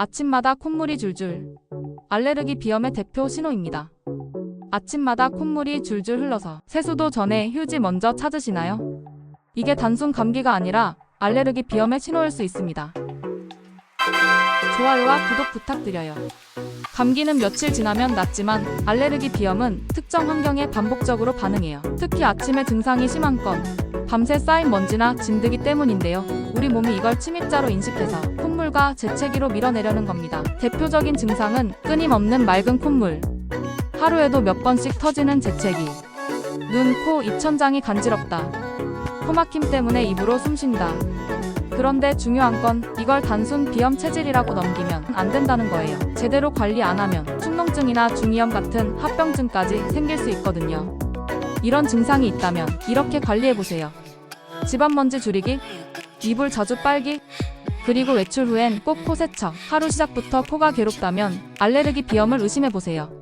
아침마다 콧물이 줄줄. 알레르기 비염의 대표 신호입니다. 아침마다 콧물이 줄줄 흘러서 세수도 전에 휴지 먼저 찾으시나요? 이게 단순 감기가 아니라 알레르기 비염의 신호일 수 있습니다. 좋아요와 구독 부탁드려요. 감기는 며칠 지나면 낫지만 알레르기 비염은 특정 환경에 반복적으로 반응해요. 특히 아침에 증상이 심한 건 밤새 쌓인 먼지나 진드기 때문인데요. 우리 몸이 이걸 침입자로 인식해서 콧물과 재채기로 밀어내려는 겁니다. 대표적인 증상은 끊임없는 맑은 콧물, 하루에도 몇 번씩 터지는 재채기, 눈, 코, 입천장이 간지럽다, 코막힘 때문에 입으로 숨쉰다. 그런데 중요한 건 이걸 단순 비염 체질이라고 넘기면 안 된다는 거예요. 제대로 관리 안 하면 축농증이나 중이염 같은 합병증까지 생길 수 있거든요. 이런 증상이 있다면 이렇게 관리해 보세요. 집안 먼지 줄이기, 이불 자주 빨기, 그리고 외출 후엔 꼭 코 세척. 하루 시작부터 코가 괴롭다면 알레르기 비염을 의심해 보세요.